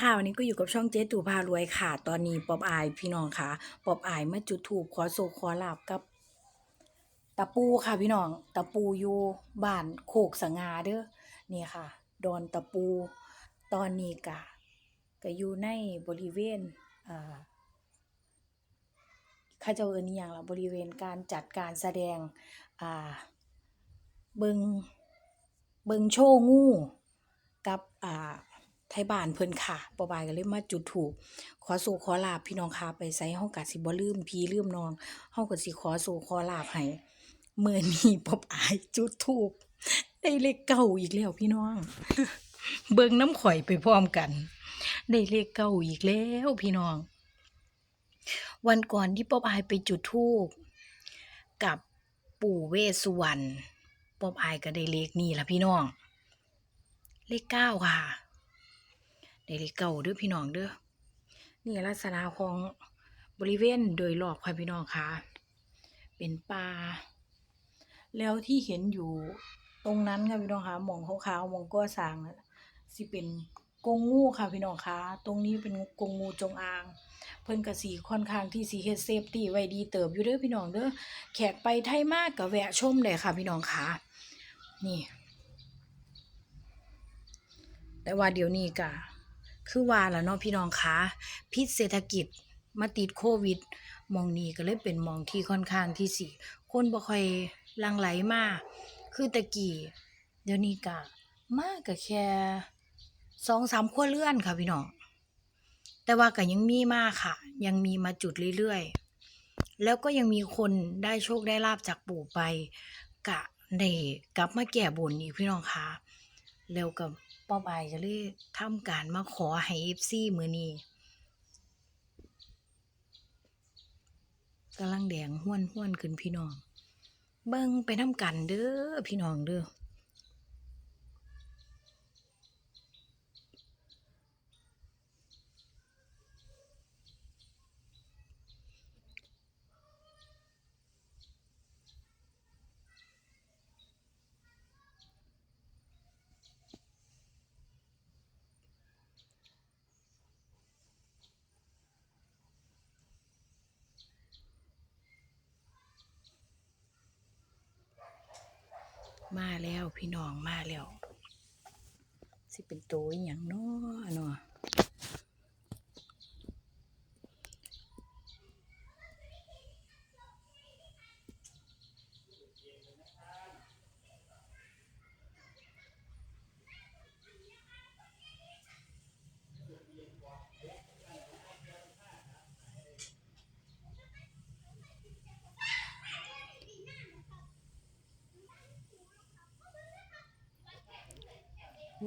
ค่ะวันนี้ก็อยู่กับช่องเจ๊ตู่พารวยค่ะ ตอนนี้ป๊อบอายพี่น้องค่ะป๊อบอายมาจุดถูกขอโศกขอลาบกับตะปูค่ะพี่น้องตะปูอยู่บ้านโคกสงาเด้อนี่ค่ะ ดอนตะปู ตอนนี้กะก็อยู่ในบริเวณอ่าเข้าเจ้าเอิ้นอิหยังละบริเวณการจัดการแสดงอ่าเบิงเบิงโชงูกับอ่า ไทยบ้านเพิ่นค่ะปอบายก็เลยมาจุดถูก ขอสู่ขอลาบพี่น้องค่ะไปไสเฮาก็สิบ่ลืมพี่ลืมน้องเฮาก็สิขอสู่ขอลาบให้เมื้อนี้ปอบอายจุดถูกได้เลขเก้าอีกแล้วพี่น้อง เบิ่งน้ำข่อยไปพร้อมกัน ได้เลขเก้าอีกแล้วพี่น้อง วันก่อนที่ป๊อบอายไปจุดธูปกับปู่เวสสุวรรณป๊อบอายก็ได้เลขนี้ละพี่น้อง เลขเก้าค่ะ ได้เลขเก่าเด้อพี่น้องเด้อนี่ลักษณะของบริเวณโดยรอบค่ะพี่น้องค่ะ เป็นป่าแล้วที่เห็นอยู่ตรงนั้นค่ะพี่น้องค่ะหมองขาวๆหมองก้อสางสิเป็นกงงูค่ะพี่น้องค่ะ ตรงนี้เป็นกงงูจงอาง เพิ่นก็สีค่อนข้างที่สีเฮดเซฟตี้ไว้ดีเติบอยู่เด้อพี่น้องเด้อแขกไปไทยมากก็แวะชมเลยค่ะพี่น้องค่ะ นี่ แต่ว่าเดี๋ยวนี้ก็ คือว่าแล้วเนาะพี่น้องคะพิษเศรษฐกิจมาติดโควิดมองนี้ก็เลยเป็นมองที่ค่อนข้างที่สิคนบ่ค่อยลังไหลมาคือตะกี้เดี๋ยวนี้ก็มากก็แค่สองสามครัวเรือนค่ะพี่น้องแต่ว่าก็ยังมีมากค่ะ ยังมีมาจุดเรื่อยๆ แล้วก็ยังมีคนได้โชคได้ลาบจากปู่ไปกะได้กลับมาแก้บนอีกพี่น้องคะแล้วก็ ป้อมอายก็เลยทำการมาขอให้เอฟซีมือนี้กำลังแดงห้วนห้วนๆขึ้นพี่น้อง เบิ่งไปทำกันเด้อพี่น้องเด้อ มาแล้วพี่น้องมาแล้ว สิเป็นตัวอย่างเนาะเนาะ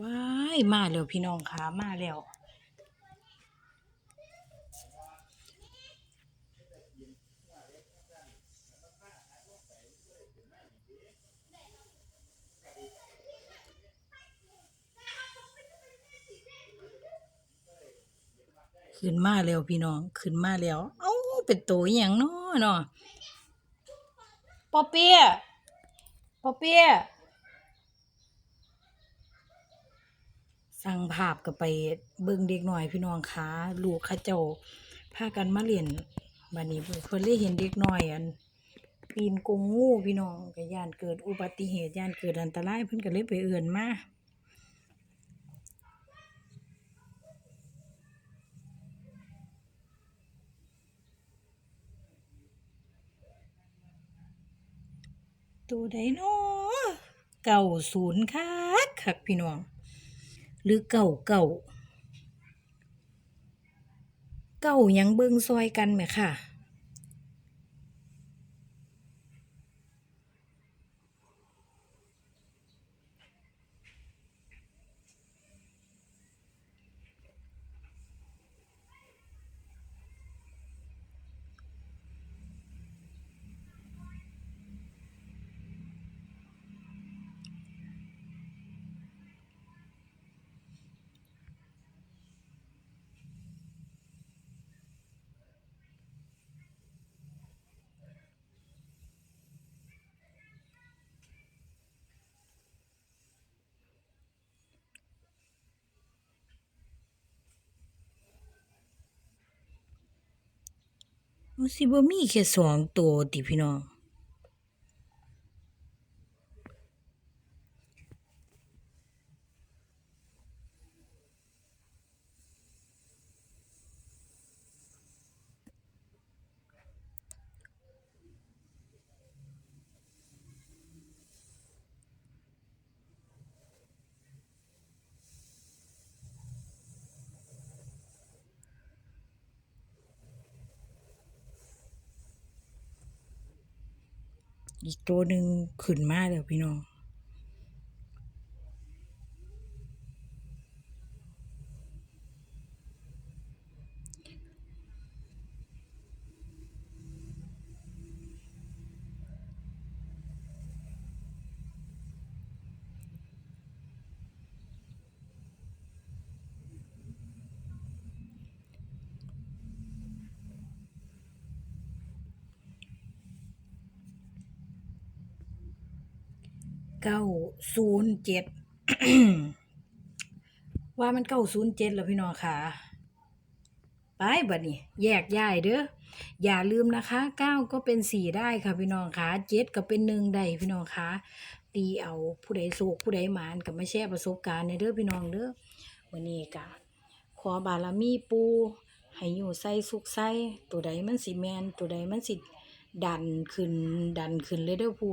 ว้ายมาแล้วพี่น้องค่ะมาแล้วขึ้นมาแล้วพี่น้องขึ้นมาแล้วเอ้าเป็นตัวอย่างเนาะเนาะปอเปียะปอเปียะ สั่งภาพก็ไปเบิ่งเด็กหน่อยพี่น้องคะลูกขาเจ้าพากันมาเล่นบัดนี้เพิ่นเลยเห็นเด็กหน้อยอันปีนกงงูพี่น้องก็ย่านเกิดอุบัติเหตุย่านเกิดอันตรายเพิ่นก็เลยไปเอื้อนมาตัวใดเนเก่าศูนย์คักคักพี่น้อง หรือเก่าเก่า เก่ายังเบิ่งซอยกันไหมค่ะ มันสิบ่มีแค่สองตัวติพี่น้อง อีกตัวหนึ่งขึ้นมาแล้วพี่น้อง เก้าศูนย์เจ็ดว่ามันเก้าศูนย์เจ็ดแล้วพี่น้องค่ะไปบัดนี้แยกย้ายเด้ออย่าลืมนะคะเก้าก็เป็นสี่ได้ค่ะพี่น้องค่ะเจ็ดก็เป็นหนึ่งได้พี่น้องค่ะตีเอาผู้ใดโศกผู้ใดหมานกับไม่แช่ประสบการณ์ในเด้อพี่น้องเด้อวันนี้กะขอบารมีปูให้อยู่ใส่สุกใส่ตัวใดมันสิแมนตัวใดมันสิดันขึ้นดันขึ้นเลยเด้อปู